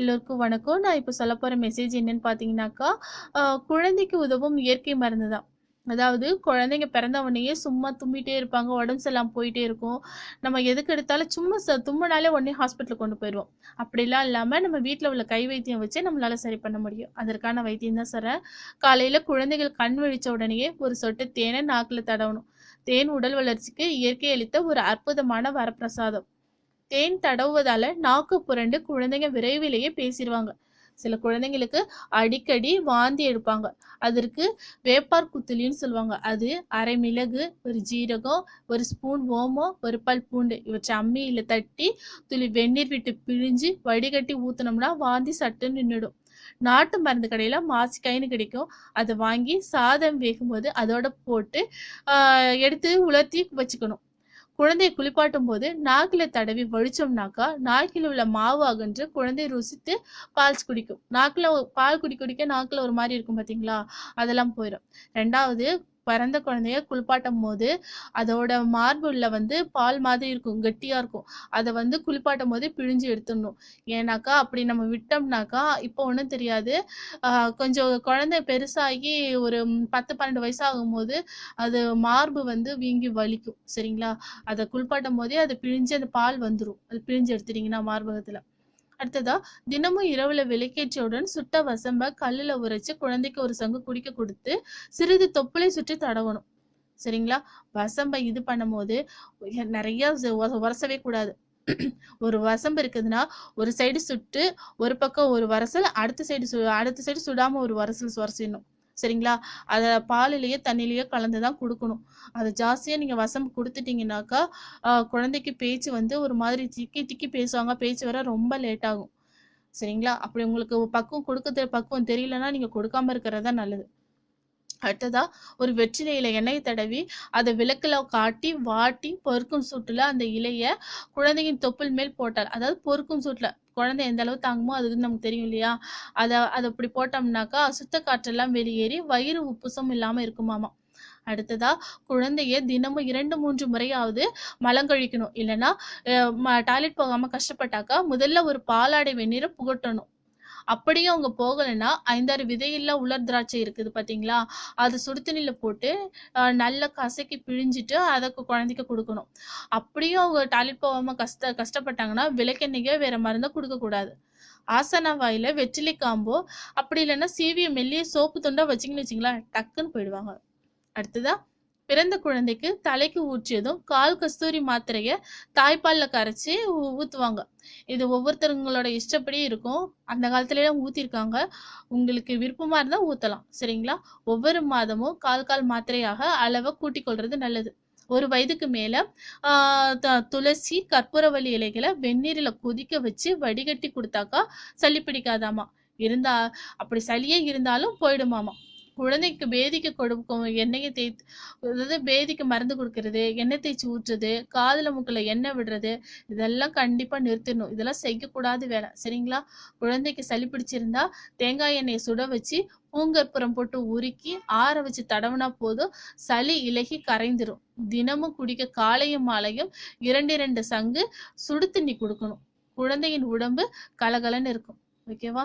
எல்லோருக்கும் வணக்கம். நான் இப்போ சொல்ல போகிற மெசேஜ் என்னன்னு பார்த்தீங்கன்னாக்கா குழந்தைக்கு உதவும் இயற்கை மருந்து தான் அதாவது குழந்தைங்க பிறந்த உடனேயே சும்மா தும்பிட்டே இருப்பாங்க உடம்பு சரியில்லாமல் போயிட்டே இருக்கும். நம்ம எதுக்கு எடுத்தாலும் சும்மா ச தும்மினாலே உடனே ஹாஸ்பிட்டலுக்கு கொண்டு போயிடுவோம். அப்படிலாம் இல்லாமல் நம்ம வீட்டில் உள்ள கை வைத்தியம் வச்சு நம்மளால சரி பண்ண முடியும். அதற்கான வைத்தியம் தான் சொல்கிறேன் காலையில் குழந்தைகள் கண் விழிச்ச உடனேயே ஒரு சொட்டு தேனை நாக்கில் தடவணும். தேன் உடல் வளர்ச்சிக்கு இயற்கை அளித்த ஒரு அற்புதமான வரப்பிரசாதம். தேன் தடவுவதால நாக்கு புரண்டு குழந்தைங்க விரைவிலேயே பேசிடுவாங்க சில குழந்தைங்களுக்கு அடிக்கடி வாந்தி எடுப்பாங்க. அதற்கு வேப்பார் குத்துலின்னு சொல்லுவாங்க. அது அரை மிளகு ஒரு ஜீரகம் ஒரு ஸ்பூன் ஓமம் ஒரு பல் பூண்டு இவற்றை அம்மியில் தட்டி துளி வெந்நீர் விட்டு பிழிஞ்சு வடிகட்டி ஊத்துனோம்னா வாந்தி சட்டுன்னு நின்றுடும் நாட்டு மருந்து கடையில் மாசிக்காயின்னு கிடைக்கும். அதை வாங்கி சாதம் வேகும்போது அதோட போட்டு எடுத்து உலர்த்தி வச்சுக்கணும். குழந்தையை குளிப்பாட்டும் போது நாக்கில் தடவி வழிச்சோம்னாக்கா நாக்கில் உள்ள மாவு அகன்று குழந்தை ருசித்து பால் குடிக்கும். நாக்கில் பால் குடி குடிக்க நாக்கில் ஒரு மாதிரி இருக்கும் பார்த்தீங்களா அதெல்லாம் போயிடும் ரெண்டாவது பிறந்த குழந்தைய குளிப்பாட்டும் போது அதோட மார்புல வந்து பால் மாதிரி இருக்கும் கெட்டியாக இருக்கும். அதை வந்து குளிப்பாட்டும் போது பிழிஞ்சு எடுத்துடணும். ஏன்னாக்கா அப்படி நம்ம விட்டோம்னாக்கா இப்போ ஒன்றும் தெரியாது. கொஞ்சம் குழந்தை பெருசாகி ஒரு பத்து பன்னெண்டு வயசாகும் போது அது மார்பு வந்து வீங்கி வலிக்கும். சரிங்களா? அதை குளிப்பாட்டும் போதே அதை பிழிஞ்சு அந்த பால் வந்துடும் அது பிழிஞ்சு எடுத்துட்டீங்கன்னா மார்பகத்தில். அடுத்ததா தினமும் இரவுல விளக்கேற்றியவுடன் சுட்ட வசம்ப கல்லுல உரைச்சு குழந்தைக்கு ஒரு சங்கு குடிக்க கொடுத்து சிறிது தொப்புளை சுற்றி தடவணும். சரிங்களா? வசம்ப இது பண்ணும்போது நிறைய உர- உரசவே கூடாது. ஒரு வசம்பு இருக்குதுன்னா ஒரு சைடு சுட்டு ஒரு பக்கம் ஒரு வரசல் அடுத்த சைடு சு அடுத்த சைடு சுடாம ஒரு வரசல் சுரசிடணும் சரிங்களா? அதை பாலிலேயே தண்ணியிலேயே கலந்து தான் கொடுக்கணும். அதை ஜாஸ்தியாக நீங்கள் வசம் கொடுத்துட்டீங்கன்னாக்கா ஆஹ் குழந்தைக்கு பேச்சு வந்து ஒரு மாதிரி திக்கி திக்கி பேசுவாங்க. பேச்சு வர ரொம்ப லேட் ஆகும். சரிங்களா? அப்படி உங்களுக்கு பக்குவம் கொடுக்க பக்குவம் தெரியலன்னா நீங்கள் கொடுக்காம இருக்கிறது தான் நல்லது. அடுத்ததா ஒரு வெற்றிலையில எண்ணெய் தடவி அதை விளக்குல காட்டி வாட்டி பொறுக்கும் சூட்டுல அந்த இலைய குழந்தையின் தொப்புள் மேல் போட்டால் அதாவது பொறுக்கும் சூட்டுல குழந்தை எந்த அளவு தாங்குமோ அது வந்து நமக்கு தெரியும் இல்லையா? அதை அதை அப்படி போட்டோம்னாக்கா அசுத்த காற்றெல்லாம் வெளியேறி வயிறு உப்புசம் இல்லாமல் இருக்குமாமா. அடுத்ததா குழந்தைய தினமும் இரண்டு மூன்று முறையாவது மலங்கழிக்கணும் இல்லைன்னா டாய்லெட் போகாம கஷ்டப்பட்டாக்கா முதல்ல ஒரு பாலாடை வெந்நீரை புகட்டணும். அப்படியும் அவங்க போகலைன்னா ஐந்தாறு விதையில்லா உலர் திராட்சை இருக்குது பாத்தீங்களா? அது சுடுத்தண்ணியில் போட்டு நல்லா கசக்கி பிழிஞ்சிட்டு அதை குழந்தைக்கு கொடுக்கணும். அப்படியும் அவங்க டாய்லெட் போகாம கஷ்ட கஷ்டப்பட்டாங்கன்னா விளக்கெண்ணெயோ வேற மருந்தை கொடுக்கக்கூடாது ஆசனா வாயில வெற்றிலை காம்போ அப்படி இல்லைன்னா சீவிய மெல்லிய சோப்பு துண்டா வச்சிங்கன்னு வச்சிங்களா டக்குன்னு போயிடுவாங்க. அடுத்ததா பிறந்த குழந்தைக்கு தலைக்கு ஊற்றியதும் கால் கஸ்தூரி மாத்திரைய தாய்ப்பாலில் கரைச்சி ஊற்றுவாங்க இது ஒவ்வொருத்தருங்களோட இஷ்டப்படி இருக்கும். அந்த காலத்துலலாம் ஊற்றிருக்காங்க ஊத்திருக்காங்க. உங்களுக்கு விருப்பமா இருந்தா ஊத்தலாம். சரிங்களா? ஒவ்வொரு மாதமும் கால் கால் மாத்திரையாக அளவை கூட்டிக் கொள்றது நல்லது. ஒரு வயதுக்கு மேல த- துளசி கற்பூரவள்ளி இலைகளை வெந்நீரில் கொதிக்க வச்சு வடிகட்டி கொடுத்தாக்கா சளி பிடிக்காதாமா? இருந்தா அப்படி சளியே இருந்தாலும் போயிடுமாமா? குழந்தைக்கு பேதிக்கு கொடுக்கும் எண்ணெயை தேய்த்து அதாவது பேதிக்கு மருந்து கொடுக்கறது எண்ணெய் தேய்ச்சி ஊற்றுறது காதில் முக்கில் எண்ணெய் விடுறது இதெல்லாம் கண்டிப்பாக நிறுத்திடணும். இதெல்லாம் செய்யக்கூடாது வேலை சரிங்களா? குழந்தைக்கு சளி பிடிச்சிருந்தா தேங்காய் எண்ணெயை சுட வச்சு பூங்கற்புறம் போட்டு உருக்கி ஆற வச்சு தடவுனா போதும். சளி இலகி கரைந்துரும். தினமும் குடிக்க காலையும் மாலையும் இரண்டு இரண்டு சங்கு சுடு தண்ணி கொடுக்கணும். குழந்தையின் உடம்பு கலகலன்னு இருக்கும். ஓகேவா?